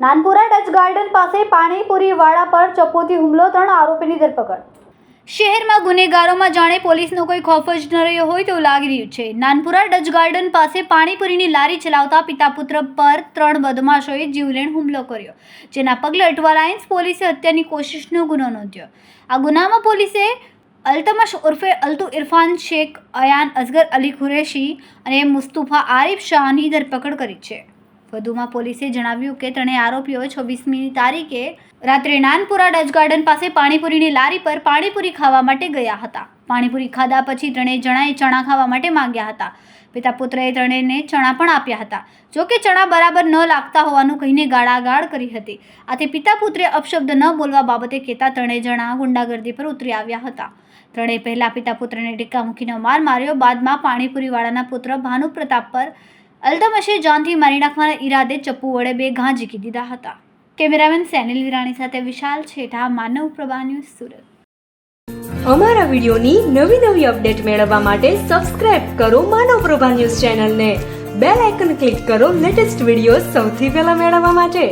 Nanpura Dutch garden પાસે પાણીપુરી વાળા પર ચપ્પુથી હુમલો, ત્રણ આરોપીની ધરપકડ. શહેરમાં ગુનેગારોમાં જાણે પોલીસનો કોઈ ખોફ જ ન રહ્યો હોય તેવું લાગી રહ્યું છે. નાનપુરા ડચ ગાર્ડન પાસે પાણીપુરીની લારી ચલાવતા પિતા પુત્ર પર ત્રણ બદમાશોએ જીવલેણ હુમલો કર્યો, જેના પગલે અટવા લાયન્સ પોલીસે હત્યાની કોશિશનો ગુનો નોંધ્યો. આ ગુનામાં પોલીસે અલ્તમશ ઉર્ફે અલ્તુ ઇરફાન શેખ, અયાન, અઝગર અલી કુરેશી અને મુસ્તુફા આરિફ શાહની ધરપકડ કરી છે. વધુમાં પોલીસે જણાવ્યું કે ત્રણેય આરોપીઓ છવ્વીસમી તારીખે રાત્રે નાનપુરા ડચ ગાર્ડન પાસે પાણીપુરીની લારી પર પાણીપુરી ખાવા માટે ગયા હતા. પાણીપુરી ખાધા પછી ત્રણેય જણાએ ચણા ખાવા માટે માંગ્યા હતા. પિતા પુત્રએ ત્રણેયને ચણા પણ આપ્યા હતા. જો કે ચણા બરાબર ન લાગતા હોવાનું કહીને ગાળાગાળ કરી હતી. આથી પિતા પુત્રે અપશબ્દ ન બોલવા બાબતે કહેતા ત્રણેય જણા ગુંડાગર્દી પર ઉતરી આવ્યા હતા. ત્રણેય પહેલા પિતા પુત્રને ટીકા મૂકીને માર માર્યો, બાદમાં પાણીપુરીવાળાના પુત્ર ભાનુ પ્રતાપ પર અલ્તમશે જાનથી મારી નાખવાના ઈરાદે ચપ્પુ વડે બે ઘા ઝીકી દીધા હતા. કેમેરામેન સેનિલ વિરાણી સાથે વિશાલ છેઠા, માનવ પ્રભા ન્યૂઝ સુરત. અમારા વિડીયોની નવી નવી અપડેટ મેળવવા માટે સબસ્ક્રાઇબ કરો માનવ પ્રભા ન્યૂઝ ચેનલને. બેલ આઇકન ક્લિક કરો લેટેસ્ટ વીડિયો સૌથી પહેલા મેળવવા માટે.